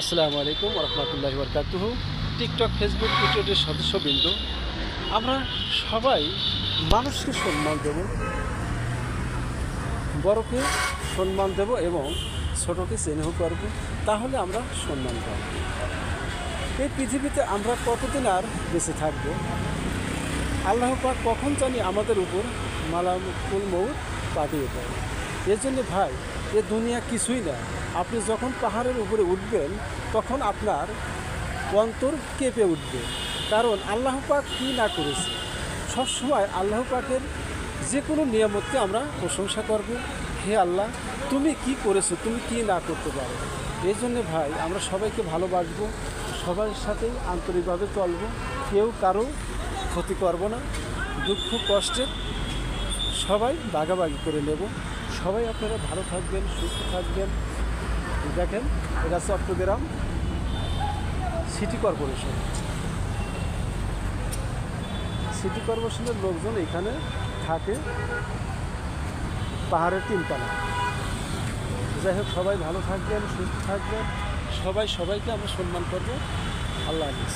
আসসালামু আলাইকুম রহমতুল্লাহ বরকাতুহ। TikTok Facebook টুইটারের সদস্যবৃন্দ, আমরা সবাই মানুষকে সম্মান দেব, বড়কে সম্মান দেব এবং ছোটকে স্নেহ করব, তাহলে আমরা সম্মান পাব। এই পৃথিবীতে আমরা কতদিন আর বেঁচে থাকব? আল্লাহ পাক কখন জানি আমাদের উপর মালাকুল মৌত পাঠিয়ে দেয় এর জন্য ভাই, এ দুনিয়া কিছুই না। আপনি যখন পাহাড়ের উপরে উঠবেন, তখন আপনার অন্তর কেঁপে উঠবে। কারণ আল্লাহ পাক কী না করেছে? সবসময় আল্লাহ পাকের যে কোনো নিয়ামতকে আমরা প্রশংসা করব। হে আল্লাহ, তুমি কি করেছ? তুমি কি না করতে পারো? এই জন্যে ভাই, আমরা সবাইকে ভালোবাসবো, সবার সাথেই আন্তরিকভাবে চলবো। কেউ কারও ক্ষতি করব না। দুঃখ কষ্টে সবাই ভাগাভাগি করে নেব। সবাই আপনারা ভালো থাকবেন, সুস্থ থাকবেন। দেখেন, এটা চট্টগ্রাম সিটি কর্পোরেশন। সিটি কর্পোরেশনের লোকজন এখানে থাকে পাহাড়ের তিনতলা। যাই হোক, সবাই ভালো থাকবেন, সুস্থ থাকবেন। সবাই সবাইকে আমরা সম্মান করব। আল্লাহ হাফিজ।